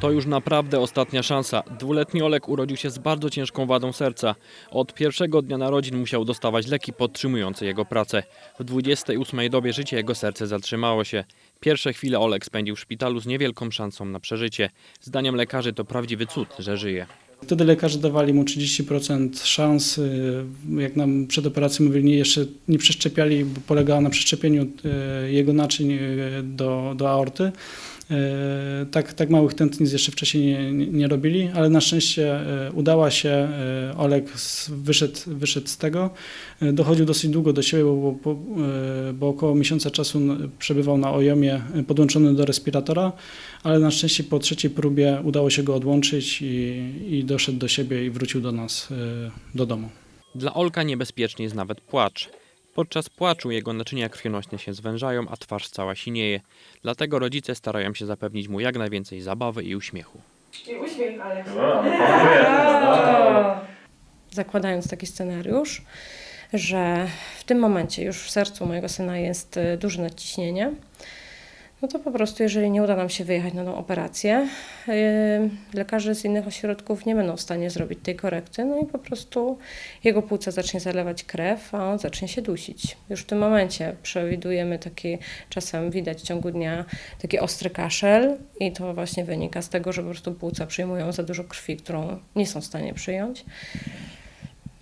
To już naprawdę ostatnia szansa. Dwuletni Olek urodził się z bardzo ciężką wadą serca. Od pierwszego dnia narodzin musiał dostawać leki podtrzymujące jego pracę. W 28 dobie życia jego serce zatrzymało się. Pierwsze chwile Olek spędził w szpitalu z niewielką szansą na przeżycie. Zdaniem lekarzy to prawdziwy cud, że żyje. Wtedy lekarze dawali mu 30% szans. y, Jak nam przed operacją mówili, jeszcze nie przeszczepiali, bo polegało na przeszczepieniu y, jego naczyń y, do, do aorty. Y, Tak, tak małych tętnic jeszcze wcześniej nie, nie, robili, ale na szczęście y, udała się. y, Olek wyszedł, wyszedł z tego. Dochodził dosyć długo do siebie, bo, bo, bo około miesiąca czasu przebywał na ojomie podłączony do respiratora ale na szczęście po trzeciej próbie udało się go odłączyć i, i doszedł do siebie i wrócił do nas, do domu. Dla Olka niebezpieczny jest nawet płacz. Podczas płaczu jego naczynia krwionośne się zwężają, a twarz cała sinieje. Dlatego rodzice starają się zapewnić mu jak najwięcej zabawy i uśmiechu. I uśmiech, ale. zakładając taki scenariusz, że w tym momencie już w sercu mojego syna jest y, duże nadciśnienie, no to po prostu, jeżeli nie uda nam się wyjechać na tą operację, yy, lekarze z innych ośrodków nie będą w stanie zrobić tej korekty, no i po prostu jego płuca zacznie zalewać krew, a on zacznie się dusić. Już w tym momencie przewidujemy taki, czasem widać w ciągu dnia taki ostry kaszel i to właśnie wynika z tego, że po prostu płuca przyjmują za dużo krwi, którą nie są w stanie przyjąć.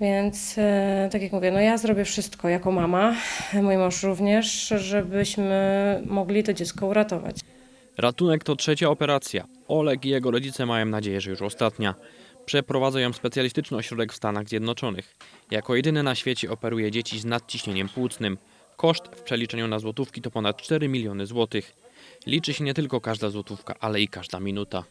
Więc e, tak jak mówię, no ja zrobię wszystko jako mama, mój mąż również, żebyśmy mogli to dziecko uratować. Ratunek to trzecia operacja. Olek i jego rodzice mają nadzieję, że już ostatnia. Przeprowadza ją specjalistyczny ośrodek w Stanach Zjednoczonych. Jako jedyny na świecie operuje dzieci z nadciśnieniem płucnym. Koszt w przeliczeniu na złotówki to ponad 4 miliony złotych. Liczy się nie tylko każda złotówka, ale i każda minuta.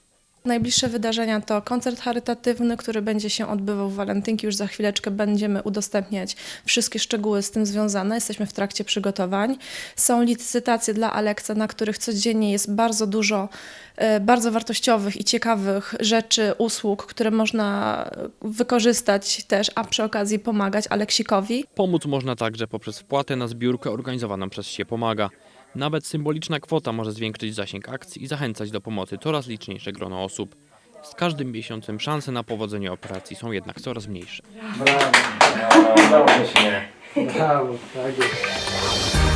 Najbliższe wydarzenia to koncert charytatywny, który będzie się odbywał w Walentynki. Już za chwileczkę będziemy udostępniać wszystkie szczegóły z tym związane. Jesteśmy w trakcie przygotowań. Są licytacje dla Aleksa, na których codziennie jest bardzo dużo e, bardzo wartościowych i ciekawych rzeczy, usług, które można wykorzystać też, a przy okazji pomagać Aleksikowi. Pomóc można także poprzez wpłatę na zbiórkę organizowaną przez Sie Pomaga. Nawet symboliczna kwota może zwiększyć zasięg akcji i zachęcać do pomocy coraz liczniejsze grono osób. Z każdym miesiącem szanse na powodzenie operacji są jednak coraz mniejsze. Brawo. Udało się. Brawo, tak jest.